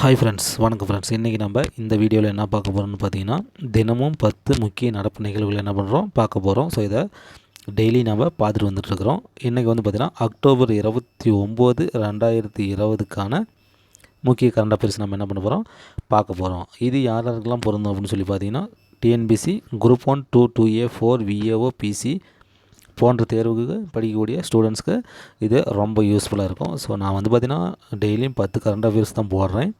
Hi friends வணக்கம் friends இன்றைக்கி நம்ம இந்த வீடியோவில் என்ன பார்க்க போகிறோம்னு பார்த்தீங்கன்னா தினமும் பத்து முக்கிய நடப்பு நிகழ்வுகள் என்ன பண்ணுறோம் பார்க்க போகிறோம் ஸோ இதை டெய்லி நம்ம பார்த்துட்டு வந்துட்டுருக்குறோம் இன்றைக்கி வந்து பார்த்திங்கன்னா அக்டோபர் இருபத்தி ஒம்பது ரெண்டாயிரத்தி இருபதுக்கான முக்கிய கரண்ட் அஃபேர்ஸ் நம்ம என்ன பண்ண போகிறோம் பார்க்க போகிறோம் இது யார் யாருக்கெல்லாம் பொருந்தும் அப்படின்னு சொல்லி பார்த்தீங்கன்னா TNPSC group one two two A four VAO PC போன்ற தேர்வுக்கு படிக்கக்கூடிய ஸ்டூடெண்ட்ஸ்க்கு இது ரொம்ப யூஸ்ஃபுல்லாக இருக்கும். ஸோ நான் வந்து பார்த்திங்கன்னா டெய்லியும் பத்து கரண்ட் அஃபேர்ஸ் தான் போடுறேன்.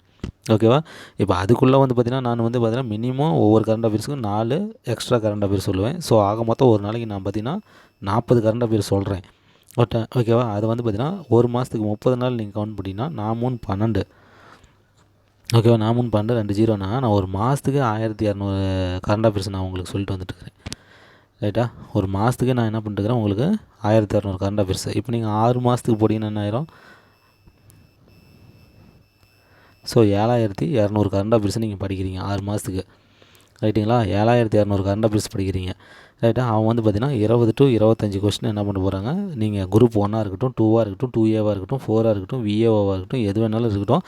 ஓகேவா? இப்போ அதுக்குள்ளே வந்து பார்த்திங்கன்னா நான் வந்து பார்த்திங்கன்னா மினிமம் ஒவ்வொரு கரண்ட் அஃபேர்ஸுக்கும் நாலு எக்ஸ்ட்ரா கரண்ட் அஃபேர்ஸ் சொல்லுவேன். ஸோ ஆக மொத்தம் ஒரு நாளைக்கு நான் பார்த்திங்கன்னா நாற்பது கரண்ட் அஃபேர்ஸ் சொல்கிறேன் ஓகே ஓகேவா? அது வந்து பார்த்திங்கன்னா ஒரு மாதத்துக்கு முப்பது நாள் நீங்கள் கவுண்ட் பண்ணிங்கன்னா நான் மூணு பன்னெண்டு. ஓகேவா? நான் மூணு பன்னெண்டு ரெண்டு ஜீரோனா நான் ஒரு மாதத்துக்கு ஆயிரத்தி இரநூறு கரண்ட் அஃபேர்ஸ் நான் உங்களுக்கு சொல்லிட்டு வந்துட்டுருக்கிறேன் ரைட்டா ஒரு மாதத்துக்கு நான் என்ன பண்ணிட்டுருக்கிறேன் உங்களுக்கு ஆயிரத்தி இரநூறு கரண்ட் அஃபேர்ஸ் இப்போ நீங்கள் ஆறு மாதத்துக்கு போட்டிங்கன்னா என்ன ஆயிரும்? ஸோ ஏழாயிரத்தி இரநூறு கரண்ட் அஃபேர்ஸ் நீங்கள் படிக்கிறீங்க ஆறு மாதத்துக்கு ரைட்டுங்களா ஏழாயிரத்தி இரநூறு கரண்ட் அஃபேர்ஸ் படிக்கிறீங்க. ரைட்டா அவன் வந்து பார்த்தீங்கன்னா இருபது டு இருபத்தஞ்சி கொஸ்டின் என்ன பண்ண போகிறாங்க நீங்கள் குரூப் ஒன்னாக இருக்கட்டும் டூவாக இருக்கட்டும் டூ ஏவாக இருக்கட்டும் ஃபோராக இருக்கட்டும் விஏஓவாக இருக்கட்டும் எது வேணாலும் இருக்கட்டும்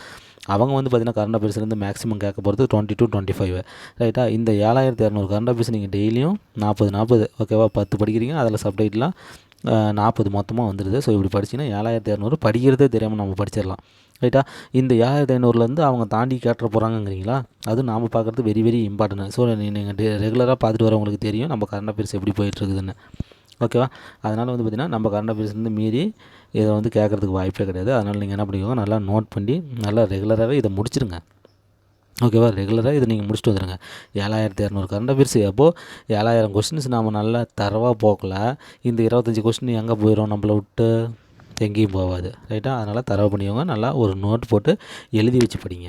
அவங்க வந்து பார்த்திங்கன்னா கரண்ட் அஃபேர்ஸ்லேருந்து மேக்ஸிமம் கேட்க போகிறது டுவெண்ட்டி டூ டுவெண்ட்டி ஃபைவ் ரைட்டா இந்த ஏழாயிரத்தி இரநூறு கரண்ட் அஃபேர்ஸ் நீங்கள் டெய்லியும் நாற்பது நாற்பது ஓகேவா பத்து படிக்கிறீங்க. அதில் சப்டைட்லாம் நாற்பது மொத்தமாக வந்துடுது ஸோ இப்படி படிச்சிங்கன்னா ஏழாயிரத்தி இரநூறு படிக்கிறதே தெரியாமல் நம்ம படிச்சிடலாம். ரைட்டா? இந்த ஏழாயிரத்தி ஐநூறுலேருந்து அவங்க தாண்டி கேட்டுற போகிறாங்கங்கிறீங்களா அது நாம் பார்க்குறது வெரி வெரி இம்பார்ட்டன்ட் ஸோ நீங்கள் ரெகுலராக பார்த்துட்டு வரவங்களுக்கு தெரியும் நம்ம கரண்ட் அஃபேர்ஸ் எப்படி போயிட்டுருக்குதுன்னு. ஓகேவா அதனால் வந்து பார்த்திங்கன்னா நம்ம கரண்ட் அஃபேர்ஸ்லேருந்து மீறி இதை வந்து கேட்குறதுக்கு வாய்ப்பே கிடையாது. அதனால் நீங்கள் என்ன பண்ணிக்கோங்க நல்லா நோட் பண்ணி நல்லா ரெகுலராகவே இதை முடிச்சிருங்க. ஓகேவா ரெகுலராக இதை நீங்கள் முடிச்சுட்டு வந்துடுங்க ஏழாயிரத்தி இரநூறு கரண்ட் அஃபேர்ஸ் அப்போ ஏழாயிரம் கொஸ்டின்ஸ் நாம் நல்லா தரவாக போக்கல. இந்த இருபத்தஞ்சி கொஸ்டின் எங்கே போயிடும் நம்மளை விட்டு? எங்கேயும் போகாது ரைட்டாக அதனால் தரவு பண்ணிக்கோங்க. நல்லா ஒரு நோட் போட்டு எழுதி வச்சு படிங்க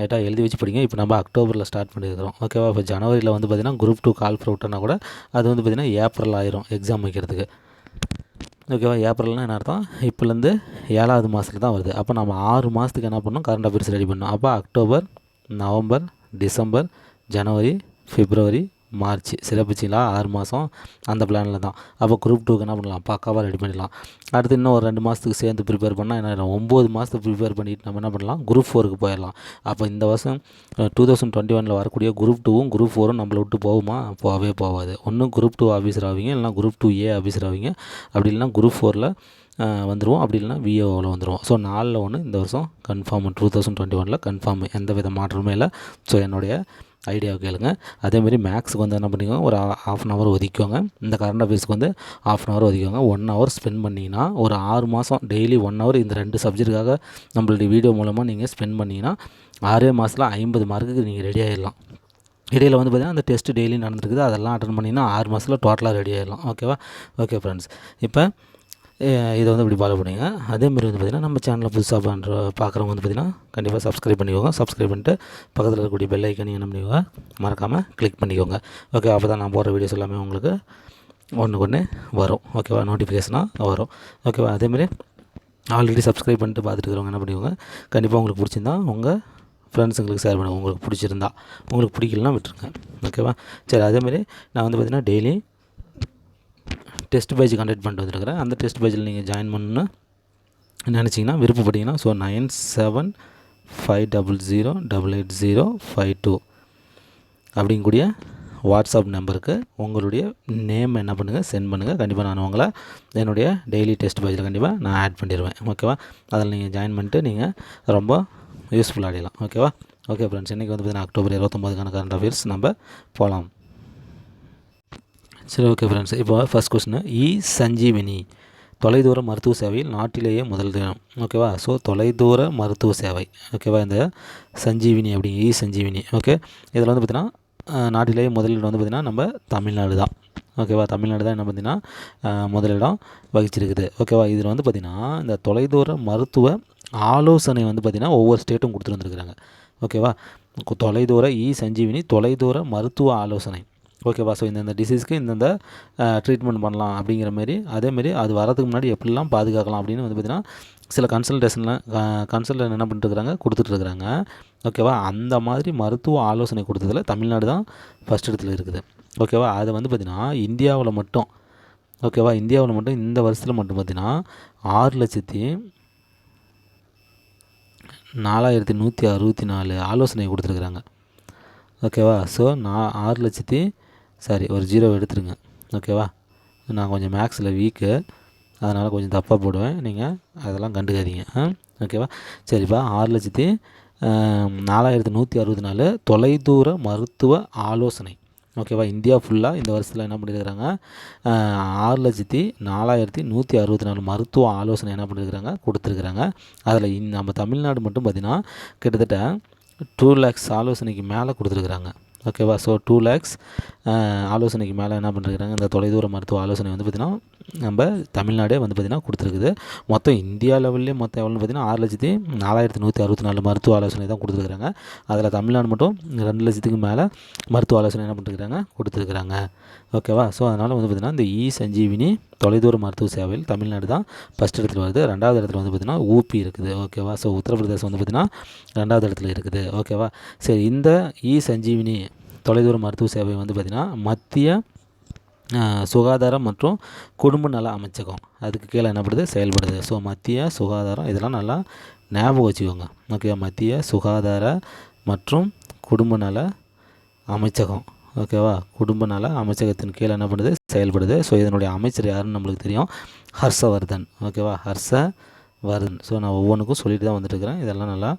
ரைட்டாக எழுதி வச்சு படிங்க. இப்போ நம்ம அக்டோபரில் ஸ்டார்ட் பண்ணியிருக்கிறோம் ஓகேவா இப்போ ஜனவரியில் வந்து பார்த்திங்கன்னா குரூப் டூ கால் ஃபார் விட்டோன்னா கூட அது வந்து பார்த்திங்கன்னா ஏப்ரல் ஆயிரும் எக்ஸாம் வைக்கிறதுக்கு. ஓகேவா ஏப்ரல்னால் என்ன அர்த்தம்? இப்போலேருந்து ஏழாவது மாதத்துக்கு தான் வருது. அப்போ நம்ம ஆறு மாதத்துக்கு என்ன பண்ணணும்? கரண்ட் அஃபேர்ஸ் ரெடி பண்ணணும். அப்போ October November December January February March சிறப்புச்சிங்களா ஆறு மாதம் அந்த பிளானில் தான். அப்போ குரூப் டூக்கு என்ன பண்ணலாம்? பக்காவாக ரெடி பண்ணிடலாம். அடுத்து இன்னும் ஒரு ரெண்டு மாதத்துக்கு சேர்ந்து ப்ரிப்பேர் பண்ணால் என்ன ஒம்பது மாதத்துக்கு ப்ரிப்பேர் பண்ணிட்டு நம்ம என்ன பண்ணலாம்? குரூப் ஃபோருக்கு போயிடலாம். அப்போ இந்த வருஷம் டூ தௌசண்ட் டுவெண்ட்டி ஒனில் வரக்கூடிய குரூப் டூவும் குரூப் ஃபோரும் நம்மளை விட்டு போகுமா? போகவே போகாது. ஒன்றும் குரூப் டூ ஆஃபீஸர் ஆவீங்க இல்லைனா குரூப் டூ ஏ ஆஃபீஸர் ஆவீங்க. அப்படி இல்லைனா குரூப் ஃபோரில் வந்துடுவோம் அப்படி இல்லைனா விஓவில் வந்துடுவோம் ஸோ நாலில் ஒன்று இந்த வருஷம் கன்ஃபார்ம் டூ தௌசண்ட் டுவெண்ட்டி ஒனில் கன்ஃபார்ம் எந்த வித மாற்றமே இல்லை. ஸோ என்னுடைய ஐடியாவை கேளுங்க. அதேமாதிரி மேக்ஸுக்கு வந்து என்ன பண்ணிக்கோங்க ஒரு ஆஃப் அன் ஹவர் ஒதுக்கோங்க. இந்த கரண்ட் அஃபேர்ஸ்க்கு வந்து ஆஃப் அன் ஹவர் ஒதுக்கோங்க. ஒன் ஹவர் ஸ்பெண்ட் பண்ணிங்கன்னா ஒரு ஆறு மாதம் டெய்லி ஒன் ஹவர் இந்த ரெண்டு சப்ஜெக்ட்டுக்காக நம்மளுடைய வீடியோ மூலமாக நீங்கள் ஸ்பெண்ட் பண்ணிங்கன்னா ஆறே மாதத்தில் ஐம்பது மார்க்குக்கு நீங்கள் ரெடி ஆகிடலாம் இடையில் வந்து பார்த்திங்கன்னா அந்த டெஸ்ட்டு டெய்லி நடந்துருக்குது. அதெல்லாம் அட்டன் பண்ணிங்கன்னா ஆறு மாதத்தில் டோட்டலாக ரெடி ஆகிடலாம் ஓகேவா ஓகே ஃப்ரெண்ட்ஸ் இப்போ இதை வந்து இப்படி ஃபாலோ பண்ணுங்க. அதேமாதிரி வந்து பார்த்திங்கன்னா நம்ம சேனலில் புதுசாக பண்ணுற பார்க்குறவங்க வந்து பார்த்திங்கன்னா கண்டிப்பாக சப்ஸ்கிரைப் பண்ணிக்கோங்க. சப்ஸ்கிரைப் பண்ணிட்டு பக்கத்தில் இருக்கக்கூடிய பெல் ஐக்கன் என்ன பண்ணிக்கோங்க மறக்காமல் கிளிக் பண்ணிக்கோங்க. ஓகே அப்போ தான் நான் போகிற வீடியோஸ் எல்லாமே உங்களுக்கு ஒன்று ஒன்று வரும் ஓகேவா நோட்டிஃபிகேஷனாக வரும். ஓகேவா அதேமாதிரி ஆல்ரெடி சப்ஸ்கிரைப் பண்ணிட்டு பார்த்துட்டு இருக்கிறவங்க என்ன பண்ணிக்கோங்க கண்டிப்பாக உங்களுக்கு பிடிச்சிருந்தா உங்கள் ஃப்ரெண்ட்ஸுங்களுக்கு ஷேர் பண்ணுங்கள் உங்களுக்கு பிடிச்சிருந்தா உங்களுக்கு பிடிக்கலனா விட்டுருங்க. ஓகேவா சரி அதேமாதிரி நான் வந்து பார்த்திங்கன்னா டெய்லி டெஸ்ட் பேஜ் கண்டக்ட் பண்ணிட்டு வந்துருக்கிறேன். அந்த டெஸ்ட் பேஜில் நீங்கள் ஜாயின் பண்ணணும்னு நினச்சிங்கன்னா விருப்பப்பட்டீங்கன்னா so nine seven five double zero double eight zero five two அப்படிங்கக்கூடிய வாட்ஸ்அப் நம்பருக்கு உங்களுடைய நேம் என்ன பண்ணுங்கள் சென்ட் பண்ணுங்கள் கண்டிப்பாக நான் உங்களை என்னுடைய டெய்லி டெஸ்ட் பேஜில் கண்டிப்பாக நான் ஆட் பண்ணிடுவேன். ஓகேவா அதில் நீங்கள் ஜாயின் பண்ணிட்டு நீங்கள் ரொம்ப யூஸ்ஃபுல்லாக அடையலாம். ஓகேவா ஓகே ஃப்ரெண்ட்ஸ் இன்றைக்கி வந்து பார்த்தீங்கன்னா அக்டோபர் இருபத்தொம்போதுக்கான கரண்ட் அஃபேர்ஸ் நம்ம போகலாம் சரி ஓகே ஃப்ரெண்ட்ஸ் இப்போ ஃபஸ்ட் கொஸ்டின் இ. சஞ்சீவினி. தொலைதூர மருத்துவ சேவையில் நாட்டிலேயே முதல் தினம். ஓகேவா ஸோ தொலைதூர மருத்துவ சேவை. ஓகேவா இந்த சஞ்சீவினி அப்படிங்க இ. சஞ்சீவினி. ஓகே இதில் வந்து பார்த்திங்கன்னா நாட்டிலேயே முதலிடம் வந்து பார்த்திங்கன்னா நம்ம தமிழ்நாடு தான். ஓகேவா தமிழ்நாடு தான் என்ன பார்த்திங்கன்னா முதலிடம் வகிச்சிருக்குது. ஓகேவா இதில் வந்து பார்த்திங்கன்னா இந்த தொலைதூர மருத்துவ ஆலோசனை வந்து பார்த்திங்கன்னா ஒவ்வொரு ஸ்டேட்டும் கொடுத்துருந்துருக்குறாங்க ஓகேவா தொலைதூர இ. சஞ்சீவினி தொலைதூர மருத்துவ ஆலோசனை. ஓகேவா ஸோ இந்தந்த டிசீஸ்க்கு இந்தந்த ட்ரீட்மெண்ட் பண்ணலாம் அப்படிங்கிற மாரி அதேமாரி அது வரதுக்கு முன்னாடி எப்படிலாம் பாதுகாக்கலாம் அப்படின்னு வந்து பார்த்திங்கன்னா சில கன்சல்டேஷனில் கன்சல்டன் என்ன பண்ணிட்டுருக்குறாங்க கொடுத்துட்ருக்குறாங்க ஓகேவா அந்த மாதிரி மருத்துவ ஆலோசனை கொடுத்ததில் தமிழ்நாடு தான் ஃபஸ்ட் இடத்துல இருக்குது. ஓகேவா அதை வந்து பார்த்திங்கன்னா இந்தியாவில் மட்டும் ஓகேவா இந்தியாவில் மட்டும் இந்த வருஷத்தில் மட்டும் பார்த்திங்கன்னா ஆறு லட்சத்தி நாலாயிரத்தி நூற்றி அறுபத்தி நாலு ஆலோசனை கொடுத்துருக்குறாங்க. ஓகேவா ஸோ நான் ஆறு லட்சத்தி சாரி ஒரு ஜீரோ எடுத்துருங்க. ஓகேவா? நான் கொஞ்சம் மேக்ஸில் வீக்கு அதனால் கொஞ்சம் தப்பாக போடுவேன். நீங்கள் அதெல்லாம் கண்டுக்காதீங்க. ஆ ஓகேவா? சரிப்பா ஆறு லட்சத்தி நாலாயிரத்தி நூற்றி அறுபத்தி நாலு தொலைதூர மருத்துவ ஆலோசனை. ஓகேவா? இந்தியா ஃபுல்லாக இந்த வருஷத்தில் என்ன பண்ணியிருக்கிறாங்க ஆறு லட்சத்தி நாலாயிரத்தி நூற்றி அறுபத்தி நாலு மருத்துவ ஆலோசனை என்ன பண்ணியிருக்கிறாங்க கொடுத்துருக்குறாங்க. அதில் இந் நம்ம தமிழ்நாடு மட்டும் பார்த்திங்கன்னா கிட்டத்தட்ட டூ லேக்ஸ் ஆலோசனைக்கு மேலே கொடுத்துருக்குறாங்க. ஓகேவா ஸோ டூ லேக்ஸ் ஆலோசனைக்கு மேலே என்ன பண்ணிருக்கிறாங்க இந்த தொலைதூர மருத்துவ ஆலோசனை வந்து பார்த்திங்கன்னா நம்ம தமிழ்நாடே வந்து பார்த்திங்கன்னா கொடுத்துருக்குது. மொத்தம் இந்தியா லெவல்லே மொத்தம் எவ்வளோன்னு பார்த்திங்கன்னா ஆறு லட்சத்தி நாலாயிரத்தி நூற்றி அறுபத்தி நாலு மருத்துவ ஆலோசனை தான் கொடுத்துருக்குறாங்க. அதில் தமிழ்நாடு மட்டும் ரெண்டு லட்சத்துக்கு மேலே மருத்துவ ஆலோசனை என்ன பண்ணிருக்கிறாங்க? கொடுத்துருக்குறாங்க. ஓகேவா ஸோ அதனால் வந்து பார்த்திங்கன்னா இந்த இ சஞ்சீவினி தொலைதூர மருத்துவ சேவையில் தமிழ்நாடு தான் ஃபஸ்ட் இடத்துல வருது. ரெண்டாவது இடத்துல வந்து பார்த்திங்கன்னா ஊபி இருக்குது. ஓகேவா ஸோ உத்தரப்பிரதேசம் வந்து பார்த்திங்கன்னா ரெண்டாவது இடத்துல இருக்குது. ஓகேவா சரி இந்த இ சஞ்சீவினி தொலைதூர மருத்துவ சேவை வந்து பார்த்திங்கன்னா மத்திய சுகாதாரம் மற்றும் குடும்ப நல அமைச்சகம். அதுக்கு கீழே என்னப்படுது செயல்படுது. ஸோ மத்திய சுகாதாரம் இதெல்லாம் நல்லா ஞாபகம் வச்சுக்கோங்க. ஓகே மத்திய சுகாதார மற்றும் குடும்ப நல அமைச்சகம். ஓகேவா குடும்ப நல அமைச்சகத்தின் கீழே என்ன பண்ணுது செயல்படுது. ஸோ இதனுடைய அமைச்சர் யாருன்னு நம்மளுக்கு தெரியும்? ஹர்ஷவர்தன். ஓகேவா ஹர்ஷவர்தன். ஸோ நான் ஒவ்வொன்றுக்கும் சொல்லிட்டு தான் வந்துட்டுருக்கிறேன். இதெல்லாம் நல்லா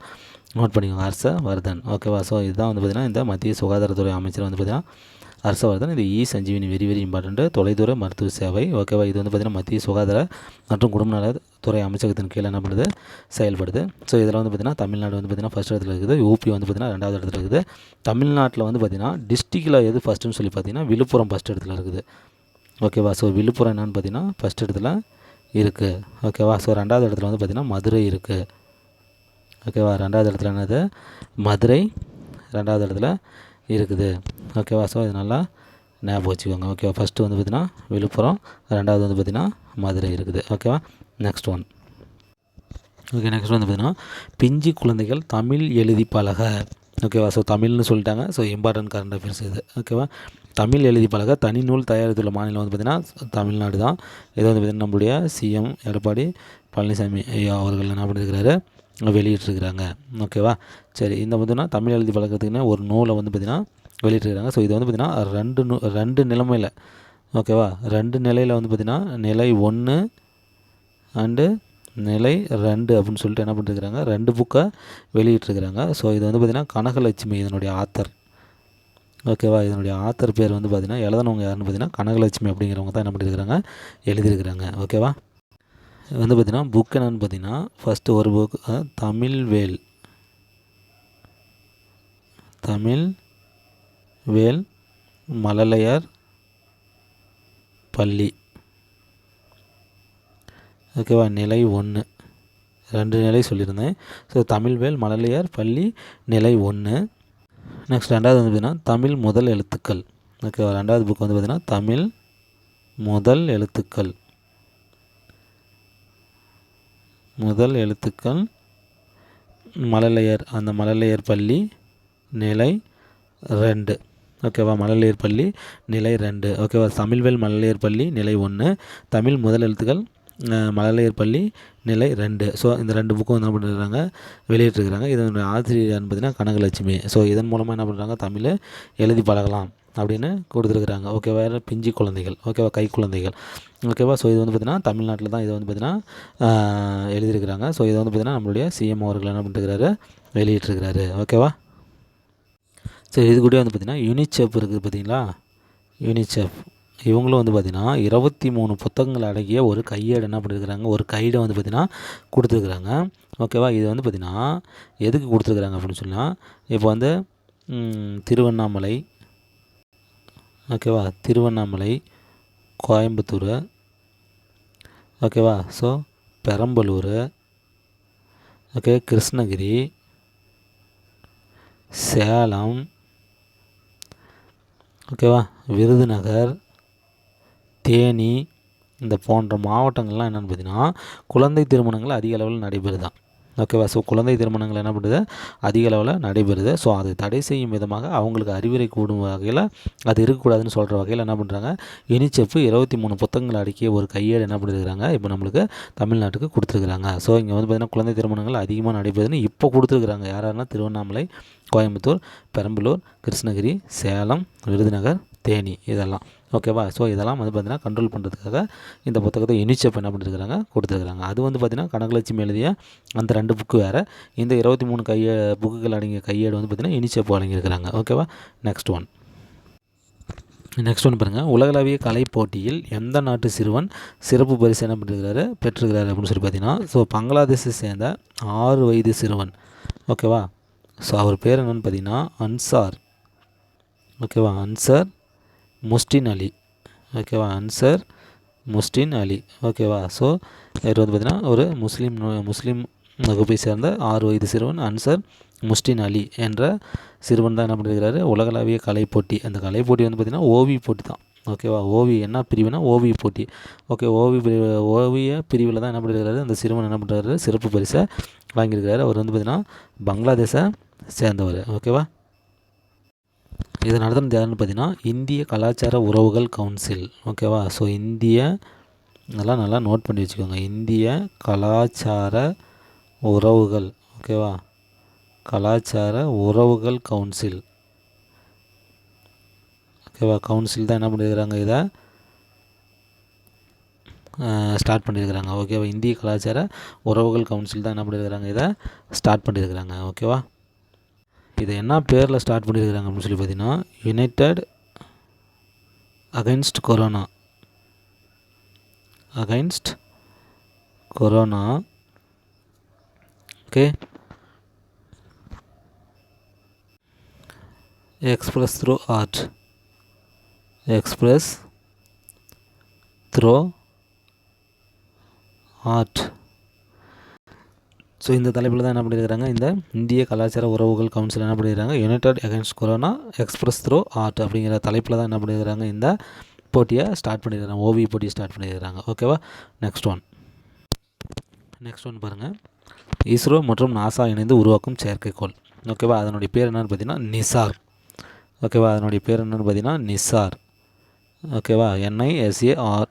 நோட் பண்ணிக்கோங்க. ஹர்ஷவர்தன். ஓகேவா ஸோ இதுதான் வந்து பார்த்திங்கன்னா இந்த மத்திய சுகாதாரத்துறை அமைச்சர் வந்து பார்த்திங்கன்னா ஹர்ஷவர்தன் இது E Sanjeevani very very important தொலைதூர மருத்துவ சேவை. ஓகேவா இது வந்து பார்த்திங்கன்னா மத்திய சுகாதார மற்றும் குடும்ப நலத்துறை அமைச்சகத்தின் கீழே என்ன பண்ணுது செயல்படுது. ஸோ இதில் வந்து பார்த்திங்கன்னா தமிழ்நாடு வந்து பார்த்திங்கன்னா ஃபஸ்ட் இடத்துல இருக்குது. யூபி வந்து பார்த்திங்கன்னா ரெண்டாவது இடத்துல இருக்குது. தமிழ்நாட்டில் வந்து பார்த்திங்கன்னா டிஸ்ட்ரிக்டில் எது ஃபஸ்ட்டுன்னு சொல்லி பார்த்திங்கன்னா விழுப்புரம் ஃபஸ்ட் இடத்துல இருக்குது. ஓகேவா ஸோ விழுப்புரம் என்னென்னு பார்த்திங்கன்னா ஃபஸ்ட் இடத்துல இருக்குது ஓகேவா ஸோ ரெண்டாவது இடத்துல வந்து பார்த்திங்கன்னா மதுரை இருக்குது ஓகேவா ரெண்டாவது இடத்துல என்னது? மதுரை. ரெண்டாவது இடத்துல இருக்குது. ஓகேவா ஸோ இது நல்லா ஞாபகம் வச்சுக்கோங்க. ஓகேவா ஃபஸ்ட்டு வந்து பார்த்திங்கன்னா விழுப்புரம். ரெண்டாவது வந்து பார்த்திங்கன்னா மதுரை இருக்குது. ஓகேவா நெக்ஸ்ட் ஒன் ஓகே நெக்ஸ்ட் வந்து பார்த்திங்கன்னா பிஞ்சு குழந்தைகள் தமிழ் எழுதி பழக. ஓகேவா ஸோ தமிழ்னு சொல்லிட்டாங்க. ஸோ இம்பார்ட்டன்ட் கரண்ட் அஃபேர்ஸ் இது. ஓகேவா தமிழ் எழுதி பழக. தனி நூல் தயாரித்துள்ள மாநிலம் வந்து பார்த்திங்கன்னா தமிழ்நாடு தான். இது வந்து பார்த்திங்கன்னா நம்மளுடைய சிஎம் எடப்பாடி பழனிசாமி ஐயா அவர்கள் என்ன பண்ணியிருக்கிறாரு வெளியிட்டிருக்கிறாங்க. ஓகேவா சரி இந்த பார்த்திங்கன்னா தமிழ் எழுதி பழக்கத்துக்குன்னு ஒரு நூலை வந்து பார்த்திங்கன்னா வெளியிட்டிருக்கிறாங்க. ஸோ இது வந்து பார்த்திங்கன்னா ரெண்டு நூ ரெண்டு நிலைமையில். ஓகேவா ரெண்டு நிலையில் வந்து பார்த்திங்கன்னா நிலை ஒன்று அண்டு நிலை ரெண்டு அப்படின்னு சொல்லிட்டு என்ன பண்ணிருக்கிறாங்க ரெண்டு புக்கை வெளியிட்டிருக்கிறாங்க. ஸோ இது வந்து பார்த்திங்கன்னா கனகலட்சுமி இதனுடைய ஆத்தர். ஓகேவா இதனுடைய ஆத்தர் பேர் வந்து பார்த்திங்கன்னா எழுதனவங்க யாருன்னு பார்த்திங்கன்னா கனகலட்சுமி அப்படிங்கிறவங்க தான் என்ன பண்ணியிருக்கிறாங்க எழுதியிருக்கிறாங்க. ஓகேவா வந்து பார்த்திங்கன்னா புக் என்னென்னு பார்த்தீங்கன்னா ஃபஸ்ட்டு ஒரு புக் தமிழ் வேல். தமிழ் வேல் மலலையார் பள்ளி. ஓகேவா? நிலை ஒன்று ரெண்டு நிலை சொல்லியிருந்தேன். ஸோ தமிழ்வேல் மலலையார் பள்ளி நிலை ஒன்று நெக்ஸ்ட் ரெண்டாவது வந்து பார்த்திங்கன்னா தமிழ் முதல் எழுத்துக்கள். ஓகேவா? ரெண்டாவது புக் வந்து பார்த்திங்கன்னா தமிழ் முதல் எழுத்துக்கள். முதல் எழுத்துக்கள் மழலையர் அந்த மழலையர் பள்ளி நிலை ரெண்டு. ஓகேவா? மழலையர் பள்ளி நிலை ரெண்டு. ஓகேவா? தமிழ்வேல் மழலையர் பள்ளி நிலை ஒன்று தமிழ் முதல் எழுத்துக்கள் மழலையர் பள்ளி நிலை ரெண்டு. ஸோ இந்த ரெண்டு புக்கும் வந்து என்ன பண்ணுறாங்க வெளியிட்டிருக்கிறாங்க. இதனுடைய ஆசிரியர் பார்த்தீங்கன்னா கனகலட்சுமி. ஸோ இதன் மூலமாக என்ன பண்ணுறாங்க தமிழை எழுதி பழகலாம். அப்படின்னு கொடுத்துருக்குறாங்க. ஓகேவா பிஞ்சு குழந்தைகள். ஓகேவா கை குழந்தைகள். ஓகேவா ஸோ இது வந்து பார்த்திங்கன்னா தமிழ்நாட்டில் தான் இது வந்து பார்த்திங்கன்னா எழுதியிருக்கிறாங்க. ஸோ இது வந்து பார்த்திங்கன்னா நம்மளுடைய சிஎம் அவர்கள் என்ன பண்ணிருக்கிறாரு வெளியிட்டிருக்கிறாரு ஓகேவா சரி இது கூட வந்து பார்த்திங்கன்னா யூனிசெஃப் இருக்குது பார்த்தீங்களா யூனிசெஃப் இவங்களும் வந்து பார்த்திங்கன்னா இருபத்தி மூணு புத்தகங்கள் அடங்கிய ஒரு கையேடு என்ன பண்ணியிருக்கிறாங்க ஒரு கைடை வந்து பார்த்திங்கன்னா கொடுத்துருக்குறாங்க. ஓகேவா இது வந்து பார்த்திங்கன்னா எதுக்கு கொடுத்துருக்குறாங்க அப்படின்னு சொன்னால் இப்போ வந்து திருவண்ணாமலை ஓகேவா? திருவண்ணாமலை கோயம்புத்தூர். ஓகேவா? ஸோ பெரம்பலூர். ஓகே கிருஷ்ணகிரி. சேலம். ஓகேவா? விருதுநகர். தேனி. இந்த போன்ற மாவட்டங்கள்லாம் என்னென்னு பார்த்தீங்கன்னா குழந்தை திருமணங்கள் அதிக அளவில் நடைபெறுதான். ஓகேவா? ஸோ குழந்தை திருமணங்கள் என்ன பண்ணுது? அதிக அளவில் நடைபெறுது. ஸோ அதை தடை செய்யும் விதமாக அவங்களுக்கு அறிவுரை கூடும் வகையில் அது இருக்கக்கூடாதுன்னு சொல்கிற வகையில் என்ன பண்ணுறாங்க யூனிசெஃப் இருபத்தி மூணு புத்தகங்கள் அடக்கிய ஒரு கையேடு என்ன பண்ணியிருக்கிறாங்க இப்போ நம்மளுக்கு தமிழ்நாட்டுக்கு கொடுத்துருக்குறாங்க. ஸோ இங்கே வந்து பார்த்திங்கன்னா குழந்தை திருமணங்கள் அதிகமாக நடைபெறுதுன்னு இப்போ கொடுத்துருக்குறாங்க. யாராருன்னா திருவண்ணாமலை கோயம்புத்தூர் பெரம்பலூர் கிருஷ்ணகிரி சேலம் விருதுநகர் தேனி இதெல்லாம். ஓகேவா ஸோ இதெல்லாம் வந்து பார்த்திங்கன்னா கண்ட்ரோல் பண்ணுறதுக்காக இந்த புத்தகத்தை யூனிசெஃப் என்ன பண்ணிருக்கிறாங்க? கொடுத்துருக்குறாங்க. அது வந்து பார்த்திங்கன்னா கனகலட்சுமி எழுதிய அந்த ரெண்டு புக்கு வேறு. இந்த இருபத்தி மூணு கைய புக்குகள் அடங்கிய கையேடு வந்து பார்த்திங்கன்னா யூனிசெஃப் வழங்கியிருக்கிறாங்க. ஓகேவா நெக்ஸ்ட் ஒன் நெக்ஸ்ட் ஒன்று பாருங்கள் உலகளாவிய கலை போட்டியில் எந்த நாட்டு சிறுவன் சிறப்பு பரிசு என்ன பண்ணிருக்கிறாரு? பெற்றிருக்கிறாரு அப்படின்னு சொல்லி பார்த்தீங்கன்னா ஸோ பங்களாதேஷை சேர்ந்த ஆறு வயது சிறுவன். ஓகேவா ஸோ அவர் பேர் என்னென்னு பார்த்தீங்கன்னா அன்சார் ஓகேவா அன்சார் முஸ்டின் அலி. ஓகேவா? அன்சர் முஸ்டின் அலி. ஓகேவா? ஸோ இவர் வந்து பார்த்திங்கன்னா ஒரு முஸ்லீம் முஸ்லீம் வகுப்பை சேர்ந்த ஆறு வயது சிறுவன் அன்சர் முஸ்டின் அலி என்ற சிறுவன் தான் என்ன பண்ணியிருக்கிறாரு உலகளாவிய கலை போட்டி. அந்த கலை போட்டி வந்து பார்த்திங்கன்னா ஓவிய போட்டி தான். ஓகேவா? ஓவி என்ன பிரிவுனா ஓவிய போட்டி. ஓகே ஓவிய பிரிவு ஓவிய பிரிவில் தான் என்ன பண்ணியிருக்காரு அந்த சிறுவன் என்ன பண்ணுறாரு சிறப்பு பரிசை வாங்கியிருக்கிறாரு. அவர் வந்து பார்த்திங்கன்னா பங்களாதேஷை சேர்ந்தவர். ஓகேவா? இது நடத்துனது யாருன்னு பார்த்தீங்கன்னா இந்திய கலாச்சார உறவுகள் கவுன்சில் ஓகேவா? ஸோ இந்திய இதெல்லாம் நல்லா நோட் பண்ணி வச்சுக்கோங்க. இந்திய கலாச்சார உறவுகள். ஓகேவா? கலாச்சார உறவுகள் கவுன்சில் ஓகேவா? கவுன்சில் தான் என்ன பண்ணியிருக்கிறாங்க இதை ஸ்டார்ட் பண்ணியிருக்கிறாங்க ஓகேவா? இந்திய கலாச்சார உறவுகள் கவுன்சில் தான் என்ன பண்ணியிருக்கிறாங்க இதை ஸ்டார்ட் பண்ணியிருக்கிறாங்க ஓகேவா? இதை என்ன பேரில் ஸ்டார்ட் பண்ணியிருக்கிறாங்க அப்படின்னு சொல்லி பார்த்தீங்கன்னா united against corona against corona okay express through art express through art so இந்த தலைப்பில் தான் என்ன பண்ணியிருக்கிறாங்க இந்த இந்திய கலாச்சார உறவுகள் கவுன்சில் என்ன பண்ணியிருக்காங்க united against corona express through art அப்படிங்கிற தலைப்பில் தான் என்ன பண்ணியிருக்கிறாங்க இந்த போட்டியை ஸ்டார்ட் பண்ணியிருக்கிறாங்க ஓவிய போட்டியை ஸ்டார்ட் பண்ணியிருக்கிறாங்க ஓகேவா நெக்ஸ்ட் ஒன் நெக்ஸ்ட் ஒன் பாருங்கள் இஸ்ரோ மற்றும் நாசா இணைந்து உருவாக்கும் செயற்கைக்கோள். ஓகேவா அதனுடைய பேர் என்னென்னு பார்த்தீங்கன்னா நிசார் ஓகேவா அதனுடைய பேர் என்னென்னு பார்த்தீங்கன்னா நிசார் ஓகேவா N I S A R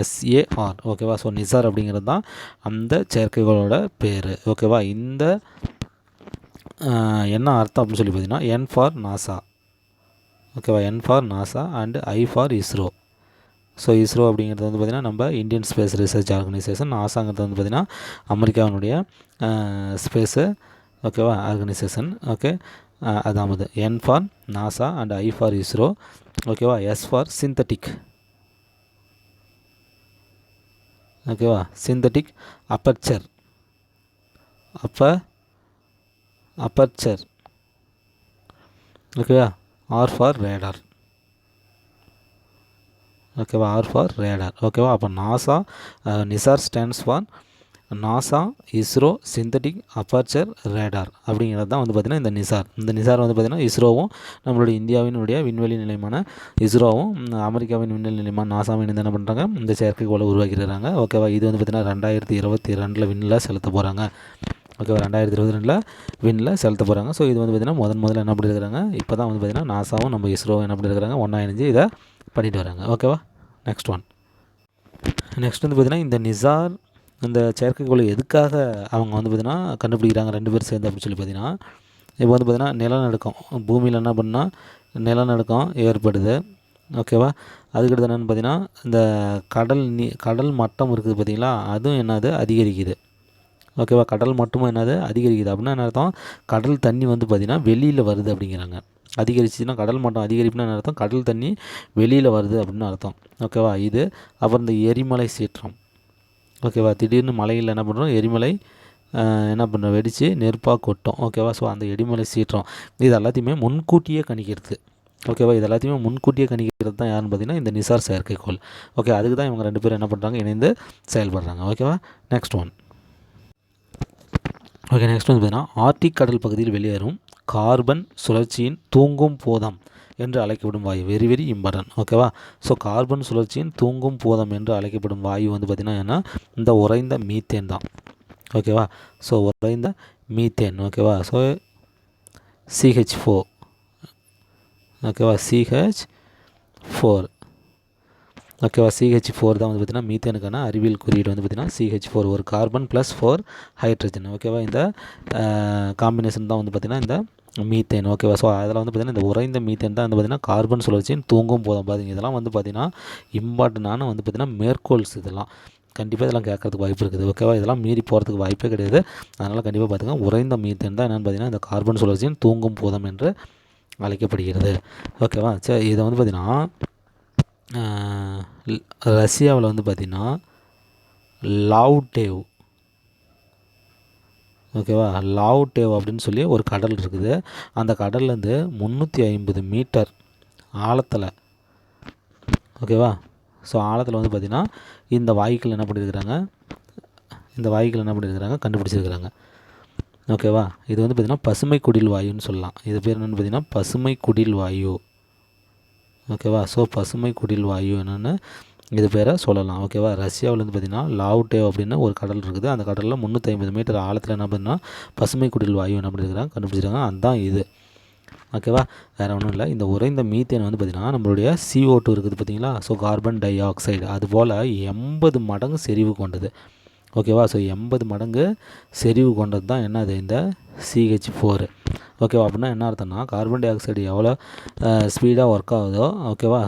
S A R ஓகேவா? ஸோ நிசார் அப்படிங்கிறது தான் அந்த செயற்கைகளோட பேர். ஓகேவா? இந்த என்ன அர்த்தம் அப்படின்னு சொல்லி பார்த்தீங்கன்னா என் ஃபார் நாசா ஓகேவா? N for NASA and I for ISRO so ISRO அப்படிங்கிறது வந்து பார்த்திங்கன்னா நம்ம இந்தியன் ஸ்பேஸ் ரிசர்ச் ஆர்கனைசேஷன் நாசாங்கிறது வந்து பார்த்திங்கன்னா அமெரிக்காவினுடைய ஸ்பேஸு ஓகேவா ஆர்கனைசேஷன் ஓகே? அதாவது N for NASA and I for ISRO ஓகேவா? எஸ் ஃபார் சிந்தட்டிக் ஓகேவா? சிந்தட்டிக் அப்பர்ச்சர் அப்ப அப்பர்ச்சர் ஓகேவா? ஆர் ஃபார் ரேடார் ஓகேவா? ஆர் ஃபார் ரேடார் ஓகேவா? அப்போ NASA NISAR stands for NASA ISRO synthetic aperture radar அப்படிங்கிறது தான் வந்து பார்த்திங்கன்னா இந்த நிசார் இந்த நிசார் வந்து பார்த்திங்கன்னா இஸ்ரோவும் நம்மளுடைய இந்தியாவினுடைய விண்வெளி நிலையமான இஸ்ரோவும் அமெரிக்காவின் விண்வெளி நிலையமான நாசாவும் இணைந்து என்ன பண்ணுறாங்க இந்த செயற்கைக்கோளை உருவாக்கிடுறாங்க ஓகேவா இது வந்து பார்த்திங்கன்னா ரெண்டாயிரத்தி இருபத்தி ரெண்டில் விண்ணில் செலுத்த போகிறாங்க ஓகேவா ரெண்டாயிரத்தி இருபத்தி ரெண்டில் விண்ணில் செலுத்த போகிறாங்க ஸோ இது வந்து பார்த்திங்கன்னா முதன் முதல்ல என்ன பண்ணியிருக்கிறாங்க இப்போ தான் வந்து பார்த்திங்கன்னா நாசாவும் நம்ம இஸ்ரோவும் என்ன பண்ணியிருக்கிறாங்க ஒன்றா இணைஞ்சு இதை பண்ணிட்டு வராங்க. ஓகேவா நெக்ஸ்ட் ஒன் நெக்ஸ்ட் வந்து பார்த்திங்கன்னா இந்த நிசார் இந்த செயற்கைக்கோளை எதுக்காக அவங்க வந்து பார்த்திங்கன்னா கண்டுபிடிக்கிறாங்க ரெண்டு பேர் சேர்ந்து அப்படின்னு சொல்லி பார்த்திங்கன்னா இப்போ வந்து பார்த்திங்கன்னா நிலநடுக்கம். பூமியில் என்ன பண்ணால் நிலநடுக்கம் ஏற்படுது. ஓகேவா அதுக்கடுத்து என்னென்னு பார்த்திங்கன்னா இந்த கடல் நீ கடல் மட்டம் இருக்குது பார்த்திங்களா? அதுவும் என்னது? அதிகரிக்குது. ஓகேவா கடல் மட்டமும் என்னது? அதிகரிக்குது. அப்படின்னா என்ன அர்த்தம்? கடல் தண்ணி வந்து பார்த்திங்கன்னா வெளியில் வருது அப்படிங்கிறாங்க. அதிகரிச்சுன்னா கடல் மட்டம் அதிகரிப்புனா என்ன அர்த்தம்? கடல் தண்ணி வெளியில் வருது அப்படின்னு அர்த்தம். ஓகேவா இது அப்புறம் இந்த எரிமலை சீற்றம். ஓகேவா? திடீர்னு மலையில் என்ன பண்ணுறோம் எரிமலை என்ன பண்ணுறோம் வெடித்து நெருப்பாக கொட்டும். ஓகேவா? ஸோ அந்த எரிமலை சீற்றம். இது எல்லாத்தையுமே முன்கூட்டியே கணிக்கிறது. ஓகேவா? இது எல்லாத்தையுமே முன்கூட்டியே கணிக்கிறது தான் யாருன்னு பார்த்தீங்கன்னா இந்த நிசார் செயற்கைக்கோள். ஓகே அதுக்கு தான் இவங்க ரெண்டு பேரும் என்ன பண்ணுறாங்க இணைந்து செயல்படுறாங்க. ஓகேவா? நெக்ஸ்ட் ஒன் ஓகே நெக்ஸ்ட் வந்து பார்த்தீங்கன்னா ஆர்டிக் கடல் பகுதியில் வெளியேறும் கார்பன் சுழற்சியின் தூங்கும் போதம். என்று அழைக்கப்படும் வாயு. வெரி வெரி இம்பார்ட்டன்ட் ஓகேவா ஸோ கார்பன் சுழற்சியின் தூங்கும் போதம் என்று அழைக்கப்படும் வாயு வந்து பார்த்திங்கன்னா என்ன? இந்த உறைந்த மீத்தேன் தான். ஓகேவா ஸோ உறைந்த மீத்தேன். ஓகேவா ஸோ சிஹெச் ஃபோர் ஓகேவா சிஹெச் ஃபோர் ஓகேவா சிஹெச் ஃபோர் தான் வந்து பார்த்திங்கன்னா மீத்தேனுக்கான அறிவியல் குறியீடு வந்து பார்த்திங்கன்னா சிஹெச் ஃபோர் ஒரு கார்பன் ப்ளஸ் ஃபோர் ஹைட்ரஜன் ஓகேவா இந்த காம்பினேஷன் தான் வந்து பார்த்திங்கன்னா இந்த மீத்தேன். ஓகேவா ஸோ அதில் வந்து பார்த்திங்கன்னா இந்த உறைந்த மீத்தேன் தான் வந்து பார்த்திங்கன்னா கார்பன் சுழற்சின்னு தூங்கும் போதும். பார்த்திங்க இதெல்லாம் வந்து பார்த்திங்கன்னா இம்பார்ட்டண்டான வந்து பார்த்திங்கன்னா மேற்கோள்ஸ் இதெல்லாம். கண்டிப்பாக இதெல்லாம் கேட்கறதுக்கு வாய்ப்பு இருக்குது. ஓகேவா இதெல்லாம் மீறி போகிறதுக்கு வாய்ப்பே கிடையாது. அதனால் கண்டிப்பாக பார்த்துங்க உறைந்த மீத்தேன் தான் என்னென்னு பார்த்தீங்கன்னா இந்த கார்பன் சுழற்சியின் தூங்கும் போதம் என்று அழைக்கப்படுகிறது. ஓகேவா சரி இதை வந்து பார்த்திங்கன்னா ரஷ்யாவில் வந்து பார்த்திங்கன்னா லாவ்டேவ் ஓகேவா? லாவ்டேவ் அப்படின்னு சொல்லி ஒரு கடல் இருக்குது. அந்த கடல்லேருந்து முந்நூற்றி ஐம்பது மீட்டர் ஆழத்தில் ஓகேவா? ஸோ ஆழத்தில் வந்து பார்த்திங்கன்னா இந்த வாய்க்கள் என்ன பண்ணியிருக்கிறாங்க இந்த வாயுக்கள் என்ன பண்ணியிருக்கிறாங்க கண்டுபிடிச்சிருக்கிறாங்க. ஓகேவா? இது வந்து பார்த்திங்கன்னா பசுமை குடில் வாயுன்னு சொல்லலாம். இது பேர் என்னென்னு பார்த்திங்கன்னா பசுமை குடில் வாயு. ஓகேவா? ஸோ பசுமை குடில் வாயு என்னென்னு இது பேரை சொல்லலாம். ஓகேவா ரஷ்யாவிலேருந்து பார்த்தீங்கன்னா பார்த்திங்கன்னா லாவ்டேவ் அப்படின்னு ஒரு கடல் இருக்குது. அந்த கடலில் முந்நூற்றி ஐம்பது மீட்டர் ஆழத்தில் என்ன பண்ணால் பசுமை குடில் வாயு என்ன பண்ணியிருக்கிறாங்க கண்டுபிடிச்சிருக்காங்க. அதுதான் இது. ஓகேவா வேறு ஒன்றும் இல்லை. இந்த உறைந்த மீத்தேன் வந்து பார்த்திங்கன்னா நம்மளுடைய சிஓ டூ இருக்குது பார்த்தீங்களா? ஸோ கார்பன் டை ஆக்சைடு அதுபோல் எண்பது மடங்கு செறிவு கொண்டது. ஓகேவா ஸோ எண்பது மடங்கு செறிவு கொண்டது தான் என்னது? இந்த சிஹெச் ஃபோரு ஓகேவா அப்படின்னா என்ன அர்த்தம்னா கார்பன் டை ஆக்சைடு எவ்வளோ ஸ்பீடாக ஒர்க் ஆகுதோ ஓகேவா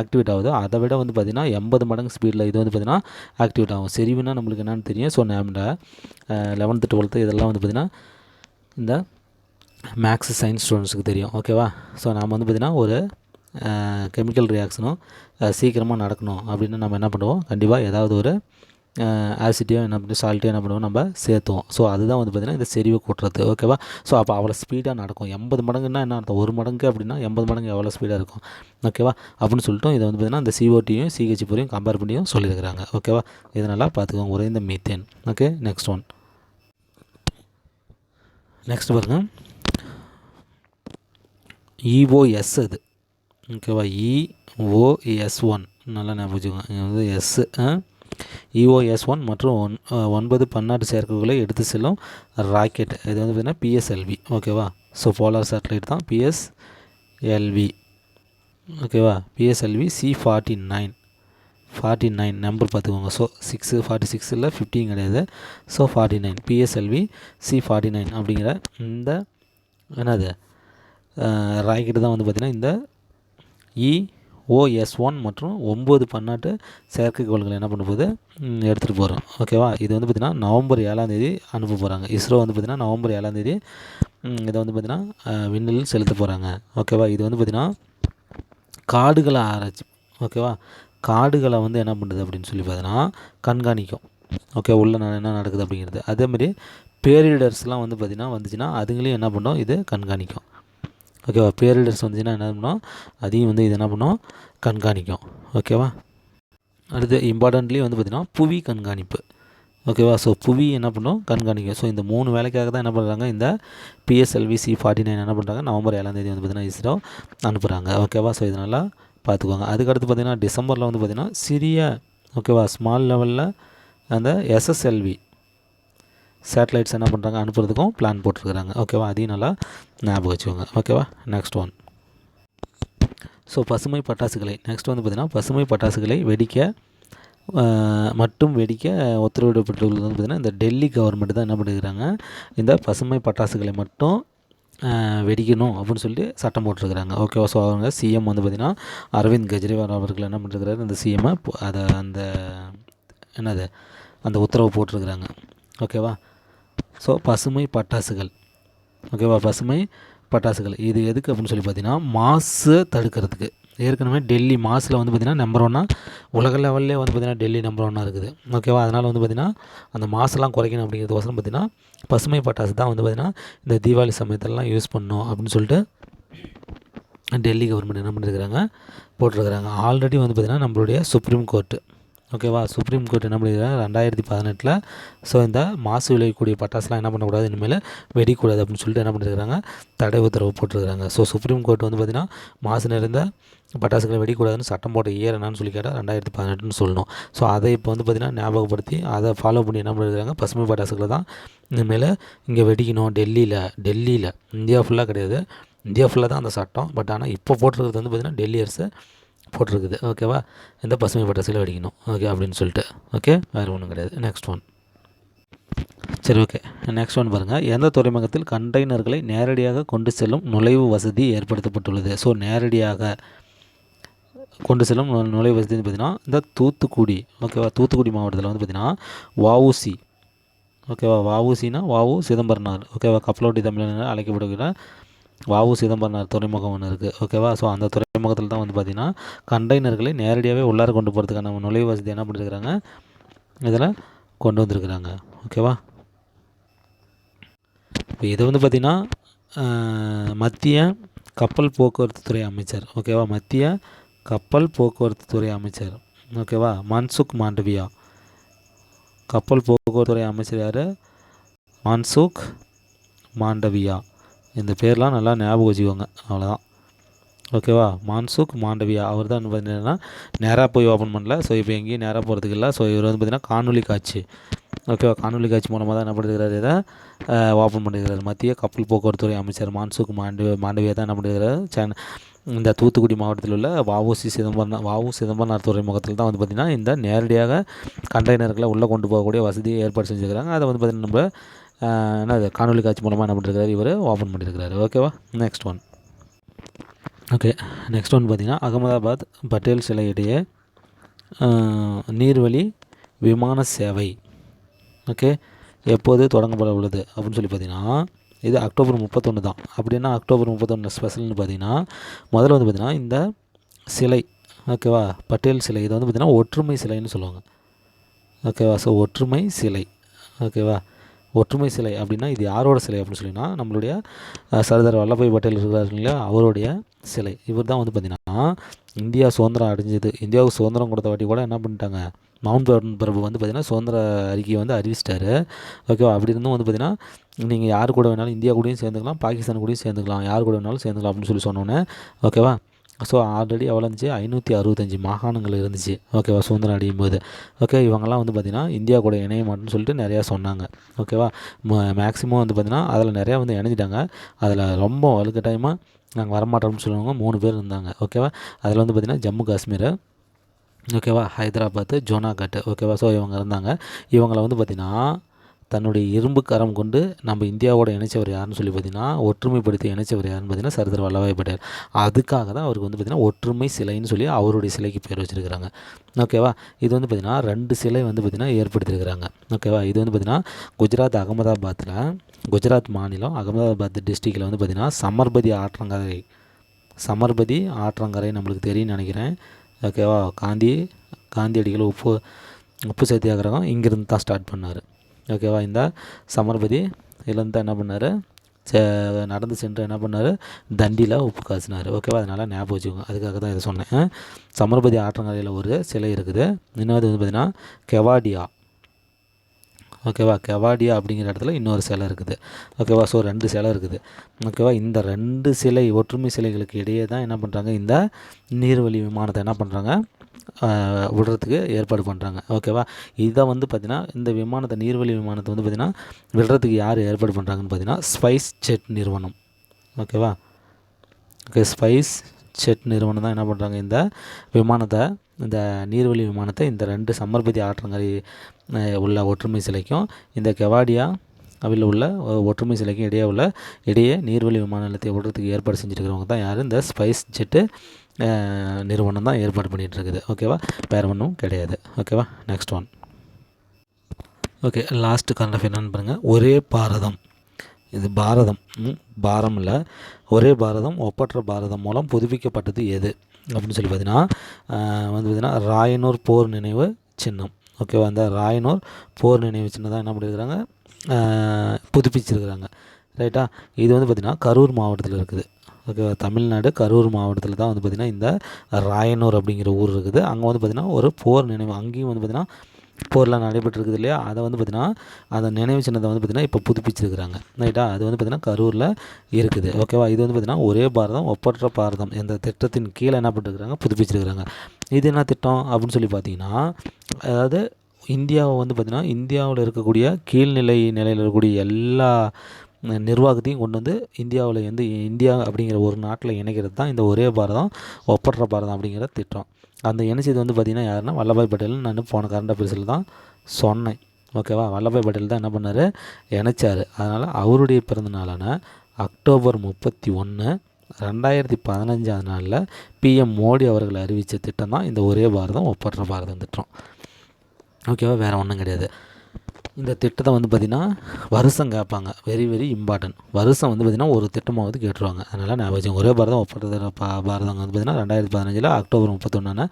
ஆக்டிவேட் ஆகுதோ அதை விட வந்து பார்த்திங்கன்னா எண்பது மடங்கு ஸ்பீடில் இது வந்து பார்த்திங்கன்னா ஆக்டிவேட் ஆகும். செறிவுனா நம்மளுக்கு என்னென்னு தெரியும். ஸோ நம்ம லெவன்த்து டுவெல்த்து இதெல்லாம் வந்து பார்த்திங்கன்னா இந்த மேக்ஸ் சயின்ஸ் ஸ்டூடெண்ட்ஸுக்கு தெரியும். ஓகேவா ஸோ நாம் வந்து பார்த்திங்கன்னா ஒரு கெமிக்கல் ரியாக்ஷனும் சீக்கிரமாக நடக்கணும் அப்படின்னு நம்ம என்ன பண்ணுவோம்? கண்டிப்பாக ஏதாவது ஒரு ஆசிட்டியோ என்ன பண்ணி சால்ட்டையோ என்ன பண்ணுவோம் நம்ம சேர்த்துவோம். ஸோ அதுதான் வந்து பார்த்திங்கன்னா இந்த செறிவை கூட்டுறது. ஓகேவா ஸோ அப்போ அவ்வளோ ஸ்பீடாக நடக்கும். எண்பது மடங்குன்னா என்ன அர்த்தம்? ஒரு மடங்கு அப்படின்னா எண்பது மடங்கு எவ்வளோ ஸ்பீடாக இருக்கும்? ஓகேவா அப்படின்னு சொல்லிட்டு இதை வந்து பார்த்திங்கன்னா இந்த சிஓடியும் சிஹெச் போரையும் கம்பேர் பண்ணியும் சொல்லியிருக்கிறாங்க. ஓகேவா இதனால் பார்த்துக்கோங்க இந்த methane okay next one next பாருங்கள் இஓஎஸ் அது. ஓகேவா இஓஎஸ் ஒன் நல்லா ஞாபகம் வச்சுக்கோங்க. இங்க வந்து S E O S one மற்றும் ஒன் ஒன்பது பன்னாட்டு செயற்கைகளை எடுத்து செல்லும் ராக்கெட். இது வந்து பார்த்திங்கன்னா பிஎஸ்எல்வி ஓகேவா ஸோ போலார் சேட்டலைட் தான் பிஎஸ்எல்வி ஓகேவா P S L V C forty nine forty nine number பார்த்துக்கோங்க. ஸோ சிக்ஸு ஃபார்ட்டி சிக்ஸ் இல்லை ஃபிஃப்டின் கிடையாது. So forty nine P S L V C forty nine அப்படிங்கிற இந்த என்னது? ராக்கெட்டு தான் வந்து பார்த்திங்கன்னா இந்த இ ஓஎஸ் ஒன் மற்றும் ஒம்பது பன்னாட்டு செயற்கைக்கோள்களை என்ன பண்ண எடுத்துகிட்டு போகிறோம் ஓகேவா இது வந்து பார்த்திங்கன்னா நவம்பர் ஏழாந்தேதி அனுப்ப போகிறாங்க இஸ்ரோ வந்து பார்த்திங்கன்னா நவம்பர் ஏழாந்தேதி இதை வந்து பார்த்திங்கன்னா விண்ணில் செலுத்த போகிறாங்க ஓகேவா இது வந்து பார்த்திங்கன்னா காடுகளை ஆராய்ச்சி. ஓகேவா காடுகளை வந்து என்ன பண்ணுறது அப்படின்னு சொல்லி பார்த்தீங்கன்னா கண்காணிக்கும். ஓகே உள்ள ந- என்ன நடக்குது அப்படிங்கிறது. அதேமாதிரி பேரிடர்ஸ்லாம் வந்து பார்த்திங்கன்னா வந்துச்சுன்னா அதுங்களையும் என்ன பண்ணும்? இது கண்காணிக்கும். ஓகேவா? பேரிடர்ஸ் வந்துச்சுன்னா என்ன பண்ணும்? அதையும் வந்து இது என்ன பண்ணும்? கண்காணிக்கும். ஓகேவா? அடுத்து இம்பார்ட்டன்ட்லி வந்து பார்த்திங்கன்னா புவி கண்காணிப்பு. ஓகேவா? ஸோ புவி என்ன பண்ணும்? கண்காணிக்கும். ஸோ இந்த மூணு வேலைக்காக தான் என்ன பண்ணுறாங்க இந்த பிஎஸ்எல்வி சி ஃபார்ட்டி நைன் என்ன பண்ணுறாங்க நவம்பர் ஏழாம் தேதி வந்து பார்த்திங்கன்னா இஸ்ரோ அனுப்புகிறாங்க ஓகேவா? ஸோ இதனால் பார்த்துக்கோங்க. அதுக்கடுத்து பார்த்திங்கன்னா டிசம்பரில் வந்து பார்த்திங்கன்னா சிறிய ஓகேவா? ஸ்மால் லெவலில் அந்த எஸ்எஸ்எல்வி சேட்டலைட்ஸ் என்ன பண்ணுறாங்க அனுப்புறதுக்கும் பிளான் போட்டிருக்கிறாங்க. ஓகேவா அதையும் நல்லா ஞாபகம் வச்சுக்கோங்க. ஓகேவா நெக்ஸ்ட் ஒன் ஸோ பசுமை பட்டாசுகளை. நெக்ஸ்ட் வந்து பார்த்திங்கன்னா பசுமை பட்டாசுகளை வெடிக்க மட்டும் வெடிக்க உத்தரவிடப்பட்டுள்ளது வந்து பார்த்திங்கன்னா இந்த டெல்லி கவர்மெண்ட் தான் என்ன பண்ணியிருக்கிறாங்க இந்த பசுமை பட்டாசுகளை மட்டும் வெடிக்கணும் அப்படின்னு சொல்லிட்டு சட்டம் போட்டிருக்கிறாங்க. ஓகேவா ஸோ அவங்க சிஎம் வந்து பார்த்திங்கன்னா அரவிந்த் கெஜ்ரிவால் அவர்கள் என்ன பண்ணிருக்கிறாரு? இந்த சிஎம்மை அதை அந்த என்னது? அந்த உத்தரவு போட்டிருக்கிறாங்க. ஓகேவா ஸோ பசுமை பட்டாசுகள். ஓகேவா பசுமை பட்டாசுகள். இது எதுக்கு அப்படின்னு சொல்லி பார்த்தீங்கன்னா மாசு தடுக்கிறதுக்கு. ஏற்கனவே டெல்லி மாசில் வந்து பார்த்திங்கன்னா நம்பர் ஒன்னாக உலக லெவல்லே வந்து பார்த்திங்கன்னா டெல்லி நம்பர் ஒன்னாக இருக்குது. ஓகேவா அதனால் வந்து பார்த்திங்கன்னா அந்த மாசெல்லாம் குறைக்கணும் அப்படிங்கிறதுக்கோசரம் பார்த்திங்கன்னா பசுமை பட்டாசு தான் வந்து பார்த்திங்கன்னா இந்த தீபாவளி சமயத்திலலாம் யூஸ் பண்ணணும் அப்படின்னு சொல்லிட்டு டெல்லி கவர்மெண்ட் என்ன பண்ணியிருக்கிறாங்க போட்டிருக்கிறாங்க. ஆல்ரெடி வந்து பார்த்திங்கன்னா நம்மளுடைய சுப்ரீம் கோர்ட்டு ஓகேவா? சுப்ரீம் கோர்ட் என்ன பண்ணியிருக்காங்க ரெண்டாயிரத்தி பதினெட்டில் ஸோ இந்த மாசு விளையக்கூடிய பட்டாசுலாம் என்ன பண்ணக்கூடாது? இனிமேல் வெடிக்கூடாது அப்படின்னு சொல்லிட்டு என்ன பண்ணியிருக்காங்க தடை உத்தரவு போட்டிருக்காங்க. ஸோ சுப்ரீம் கோர்ட் வந்து பார்த்திங்கன்னா மாசு நிறைந்த பட்டாசுகளை வெடிக்கூடாதுன்னு சட்டம் போட்ட இயர் என்னன்னு சொல்லி கேட்டால் ரெண்டாயிரத்தி பதினெட்டுன்னு சொல்லணும். ஸோ அதை இப்போ வந்து பார்த்திங்கன்னா ஞாபகப்படுத்தி அதை ஃபாலோ பண்ணி என்ன பண்ணியிருக்காங்க பசுமை பட்டாசுகளை தான் இனிமேல் இங்கே வெடிக்கணும். டெல்லியில் டெல்லியில். இந்தியா ஃபுல்லாக கிடையாது. இந்தியா ஃபுல்லாக தான் அந்த சட்டம். பட் ஆனால் இப்போ போட்டிருக்கிறது வந்து பார்த்திங்கன்னா டெல்லி அரசு போட்டிருக்குது. ஓகேவா இந்த பசுமை பட்டாசுகளை வெடிக்கணும்? ஓகே அப்படின்னு சொல்லிட்டு. ஓகே வேறு ஒன்றும் கிடையாது. நெக்ஸ்ட் ஒன் சரி ஓகே நெக்ஸ்ட் ஒன் பாருங்கள் எந்த துறைமுகத்தில் கண்டெய்னர்களை நேரடியாக கொண்டு செல்லும் நுழைவு வசதி ஏற்படுத்தப்பட்டுள்ளது? ஸோ நேரடியாக கொண்டு செல்லும் நுழைவு வசதி வந்து பார்த்திங்கன்னா இந்த தூத்துக்குடி. ஓகேவா தூத்துக்குடி மாவட்டத்தில் வந்து பார்த்திங்கன்னா வவுசி ஓகேவா வஉசினா வாவு சிதம்பரனார். ஓகேவா கப்பலோட்டி தமிழ் அழைக்கப்படுகிற வாவு சிதம்பரனார் துறைமுகம் ஒன்று இருக்குது ஓகேவா ஸோ அந்த துறைமுகத்தில் தான் வந்து பார்த்திங்கன்னா கண்டெய்னர்களை நேரடியாகவே உள்ளார கொண்டு போகிறதுக்கான நுழைவு வசதி என்ன பண்ணியிருக்கிறாங்க இதில் கொண்டு வந்திருக்கிறாங்க. ஓகேவா இப்போ இது வந்து பார்த்திங்கன்னா மத்திய கப்பல் போக்குவரத்து துறை அமைச்சர். ஓகேவா மத்திய கப்பல் போக்குவரத்து துறை அமைச்சர். ஓகேவா மன்சுக் மாண்டவியா. கப்பல் போக்குவரத்து துறை அமைச்சர் யார்? மன்சுக் மாண்டவியா. இந்த பேர்லாம் நல்லா ஞாபகம் வச்சுக்கோங்க. அவ்வளோதான் ஓகேவா? மான்சுக் மாண்டவியா. அவர் தான் பார்த்தீங்கன்னா நேராக போய் ஓப்பன் பண்ணல. ஸோ இப்போ எங்கேயும் நேராக போகிறதுக்கு இல்லை. ஸோ இவர் வந்து பார்த்திங்கன்னா காணொலி காட்சி. ஓகேவா? காணொலி காட்சி மூலமாக தான் என்ன பண்ணிருக்கிறாரு? இதை ஓப்பன் பண்ணிருக்கிறார். மத்திய கப்பல் போக்குவரத்துறை அமைச்சர் மான்சுக் மாண்டவி மாண்டவியா தான் என்ன பண்ணிருக்கிறார்? சென்னை இந்த தூத்துக்குடி மாவட்டத்தில் உள்ள வஉசி சிதம்பரம் வஉ சிதம்பரனார் துறைமுகத்தில் தான் வந்து பார்த்திங்கன்னா இந்த நேரடியாக கண்டெய்னர்களை உள்ளே கொண்டு போகக்கூடிய வசதியை ஏற்பாடு செஞ்சுருக்கிறாங்க. அதை வந்து பார்த்திங்கன்னா நம்ம என்னது காணொலி காட்சி மூலமாக என்ன பண்ணிருக்கிறார்? இவர் ஓப்பன் பண்ணியிருக்கிறாரு ஓகேவா? Next one okay next one பார்த்திங்கன்னா அகமதாபாத் பட்டேல் சிலை இடையே நீர்வழி விமான சேவை. ஓகே எப்போது தொடங்கப்பட உள்ளது அப்படின்னு சொல்லி பார்த்தீங்கன்னா இது அக்டோபர் முப்பத்தொன்று தான். அப்படின்னா அக்டோபர் முப்பத்தொன்று ஸ்பெஷல்னு பார்த்தீங்கன்னா முதல்ல வந்து பார்த்திங்கன்னா இந்த சிலை ஓகேவா பட்டேல் சிலை இதை வந்து பார்த்திங்கன்னா ஒற்றுமை சிலைன்னு சொல்லுவாங்க. ஓகேவா ஸோ ஒற்றுமை சிலை ஓகேவா. ஒற்றுமை சிலை அப்படின்னா இது யாரோட சிலை அப்படின்னு சொல்லினா நம்மளுடைய சர்தார் வல்லபாய் பட்டேல் இருக்கிறார் இல்லையா? அவருடைய சிலை. இவர் தான் வந்து பார்த்திங்கன்னா இந்தியா சுதந்திரம் அடைஞ்சது. இந்தியாவுக்கு சுதந்திரம் கொடுத்த வாட்டி கூட என்ன பண்ணிட்டாங்க? மவுண்ட் பேட்டன் பிரபு வந்து பார்த்திங்கன்னா சுதந்திர அறிக்கையை வந்து அறிவிச்சிட்டாரு. ஓகேவா? அப்படி இருந்தும் வந்து பார்த்திங்கன்னா நீங்கள் யார் கூட வேணாலும் இந்தியா கூடயும் சேர்ந்துக்கலாம் பாகிஸ்தான் கூடயும் சேர்ந்துக்கலாம் யார் கூட வேணாலும் சேர்ந்துக்கலாம் அப்படின்னு சொல்லி சொன்னோன்னே ஓகேவா? ஸோ ஆல்ரெடி எவ்வளோ இருந்துச்சு ஐநூற்றி அறுபத்தஞ்சி மாகாணங்கள் இருந்துச்சு. ஓகேவா சுதந்திரம் அடையும் போது ஓகே இவங்கெல்லாம் வந்து பார்த்திங்கன்னா இந்தியா கூட இணைய மாட்டேன்னு சொல்லிட்டு நிறையா சொன்னாங்க. ஓகேவா மேக்ஸிமம் வந்து பார்த்திங்கன்னா அதில் நிறையா வந்து இணைஞ்சிட்டாங்க. அதில் ரொம்ப வலுக்கட்டாயமாக நாங்கள் வரமாட்டோம்னு சொல்லுவாங்க. மூணு பேர் இருந்தாங்க. ஓகேவா அதில் வந்து பார்த்திங்கன்னா ஜம்மு காஷ்மீர் ஓகேவா ஹைதராபாத்து ஜோனாகட் ஓகேவா ஸோ இவங்க இருந்தாங்க. இவங்களை வந்து பார்த்திங்கன்னா தன்னுடைய இரும்பு கரம் கொண்டு நம்ம இந்தியாவோட இணைச்சவர் யாருன்னு சொல்லி பார்த்தீங்கன்னா ஒற்றுமைப்படுத்தி இணைச்சவர் யாருன்னு பார்த்தீங்கன்னா சர்தார் வல்லபாய் பட்டேல். அதுக்காக தான் அவருக்கு வந்து பார்த்திங்கன்னா ஒற்றுமை சிலைன்னு சொல்லி அவருடைய சிலைக்கு பேர் வச்சுருக்கிறாங்க. ஓகேவா இது வந்து பார்த்திங்கன்னா ரெண்டு சிலை வந்து பார்த்திங்கன்னா ஏற்படுத்தியிருக்கிறாங்க. ஓகேவா இது வந்து பார்த்திங்கன்னா குஜராத் அகமதாபாத்தில் குஜராத் மாநிலம் அகமதாபாத் டிஸ்ட்ரிக்டில் வந்து பார்த்திங்கன்னா சமர்பதி ஆற்றங்கரை. சமர்பதி ஆற்றங்கரை நம்மளுக்கு தெரியும்னு நினைக்கிறேன். ஓகேவா காந்தி காந்தியடிகள் உப்பு உப்பு சத்தியாகிரகம் இங்கேருந்து தான் ஸ்டார்ட் பண்ணார். ஓகேவா இந்த. சமர்பதி இதுலேருந்து தான் என்ன பண்ணார்? நடந்து சென்று என்ன பண்ணார்? தண்டியில் உப்பு காசினார். ஓகேவா அதனால் ஞாபகம் வச்சுக்கோங்க. அதுக்காக தான் இதை சொன்னேன். சமர்பதி ஆற்றங்கரையில் ஒரு சிலை இருக்குது. இன்னொரு வந்து பார்த்திங்கன்னா கெவாடியா. ஓகேவா கெவாடியா அப்படிங்கிற இடத்துல இன்னொரு சிலை இருக்குது. ஓகேவா ஸோ ரெண்டு சிலை இருக்குது. ஓகேவா இந்த ரெண்டு சிலை ஒற்றுமை சிலைகளுக்கு இடையே தான் என்ன பண்ணுறாங்க இந்த நீர்வழி விமானத்தை என்ன பண்ணுறாங்க விடுறதுக்கு ஏற்பாடு பண்ணுறாங்க ஓகேவா இதை வந்து பார்த்திங்கன்னா இந்த விமானத்தை நீர்வழி விமானத்தை வந்து பார்த்திங்கன்னா விடுறதுக்கு யார் ஏற்பாடு பண்ணுறாங்கன்னு பார்த்தீங்கன்னா ஸ்பைஸ் செட் நிறுவனம். ஓகேவா ஓகே ஸ்பைஸ் செட் நிறுவனம் தான் என்ன பண்ணுறாங்க இந்த விமானத்தை இந்த நீர்வழி விமானத்தை இந்த ரெண்டு சமர்பதி ஆற்றங்கரை உள்ள ஒற்றுமை சிலைக்கும் இந்த கெவாடியா அவையில் உள்ள ஒற்றுமை சிலைக்கும் இடையே உள்ள இடையே நீர்வழி விமான நிலையத்தை விடுறதுக்கு ஏற்பாடு செஞ்சுருக்கிறவங்க தான் யார்? இந்த ஸ்பைஸ் ஜெட்டு நிறுவனம் தான் ஏற்பாடு பண்ணிகிட்டு இருக்குது ஓகேவா வேறு ஒன்றும் கிடையாது. ஓகேவா next one okay last current affair என்னன்னு பாருங்கள் ஒரே பாரதம். இது பாரதம். பாரம் இல்லை. ஒரே பாரதம் ஒப்பற்ற பாரதம் மூலம் புதுப்பிக்கப்பட்டது எது? அப்படின்னு சொல்லி பார்த்தீங்கன்னா வந்து பார்த்திங்கன்னா ராயனூர் போர் நினைவு சின்னம். ஓகேவா அந்த ராயனூர் போர் நினைவு சின்னதாக என்ன பண்ணியிருக்கிறாங்க புதுப்பிச்சிருக்கிறாங்க. ரைட்டா இது வந்து பார்த்திங்கன்னா கரூர் மாவட்டத்தில் இருக்குது. தமிழ்நாடு கரூர் மாவட்டத்தில் தான் வந்து பார்த்திங்கன்னா இந்த ராயனூர் அப்படிங்கிற ஊர் இருக்குது. அங்கே வந்து பார்த்திங்கன்னா ஒரு போர் நினைவு அங்கேயும் வந்து பார்த்திங்கன்னா போர்லாம் நடைபெற்றிருக்குது இல்லையா? அதை வந்து பார்த்திங்கன்னா அந்த நினைவு சின்னத்தை வந்து பார்த்திங்கன்னா இப்போ புதுப்பிச்சிருக்கிறாங்க. ரைட்டா அது வந்து பார்த்திங்கன்னா கரூரில் இருக்குது. ஓகேவா இது வந்து பார்த்திங்கன்னா ஒரே பாரதம் ஒப்பற்ற பாரதம். இந்த திட்டத்தின் கீழே என்ன பண்ணிருக்கிறாங்க? புதுப்பிச்சிருக்கிறாங்க. இது என்ன திட்டம் அப்படின்னு சொல்லி பார்த்தீங்கன்னா அதாவது இந்தியாவை வந்து பார்த்திங்கன்னா இந்தியாவில் இருக்கக்கூடிய கீழ்நிலை நிலையில் இருக்கக்கூடிய எல்லா நிர்வாகத்தையும் கொண்டு வந்து இந்தியாவில் வந்து இந்தியா அப்படிங்கிற ஒரு நாட்டில் இணைக்கிறது தான் இந்த ஒரே பாரதம் ஒப்பற்ற பாரதம் அப்படிங்கிற திட்டம். அந்த இணைச்சது வந்து பார்த்திங்கன்னா யாருன்னா வல்லபாய் பட்டேல் நான் போன கரண்ட் அஃபேர்ஸில் தான் சொன்னேன். ஓகேவா வல்லபாய் பட்டேல் தான் என்ன பண்ணார்? இணைச்சார். அதனால் அவருடைய பிறந்தநாளான அக்டோபர் முப்பத்தி ஒன்று ரெண்டாயிரத்தி பதினஞ்சாவது நாளில் பிஎம் மோடி அவர்கள் அறிவித்த திட்டம் தான் இந்த ஒரே பாரதம் ஒப்பற்ற பாரதம் திட்டம். ஓகேவா வேறு ஒன்றும் கிடையாது. இந்த திட்டத்தை வந்து பார்த்திங்கன்னா வருஷம் கேட்பாங்க. வெரி வெரி இம்பார்ட்டன்ட் வருஷம் வந்து பார்த்திங்கன்னா ஒரு திட்டமாவது கேட்டுருவாங்க. அதனால் நான் வச்சு ஒரே பாரதம் ஒப்பற்ற பாரதம் வந்து பார்த்திங்கன்னா ரெண்டாயிரத்தி பதினஞ்சில் அக்டோபர் முப்பத்தொன்னு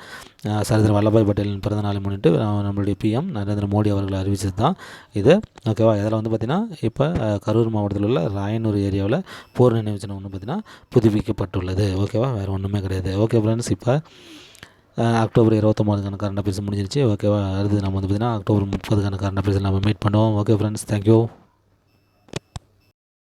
சர்தார் வல்லபாய் பட்டேலின் பிறந்த நாளை முன்னிட்டு நம்மளுடைய பிஎம் நரேந்திர மோடி அவர்கள் அறிவிச்சது தான் இது. ஓகேவா இதில் வந்து பார்த்திங்கன்னா இப்போ கரூர் மாவட்டத்தில் உள்ள ராயனூர் ஏரியாவில் போர் நினைவு சின்னம் வந்து பார்த்திங்கன்னா புதுப்பிக்கப்பட்டுள்ளது. ஓகேவா வேறு ஒன்றுமே கிடையாது. ஓகே ஃப்ரெண்ட்ஸ் இப்போ அக்டோபர் இருபத்தொம்போதுக்கான கரண்ட் அஃபேர்ஸ் முடிஞ்சிருச்சு. ஓகேவா அடுத்து நம்ம வந்து பார்த்திங்கன்னா அக்டோபர் முப்பதுக்கான கரண்ட் அஃபேர்ஸ் நம்ம மீட் பண்ணுவோம். Okay friends thank you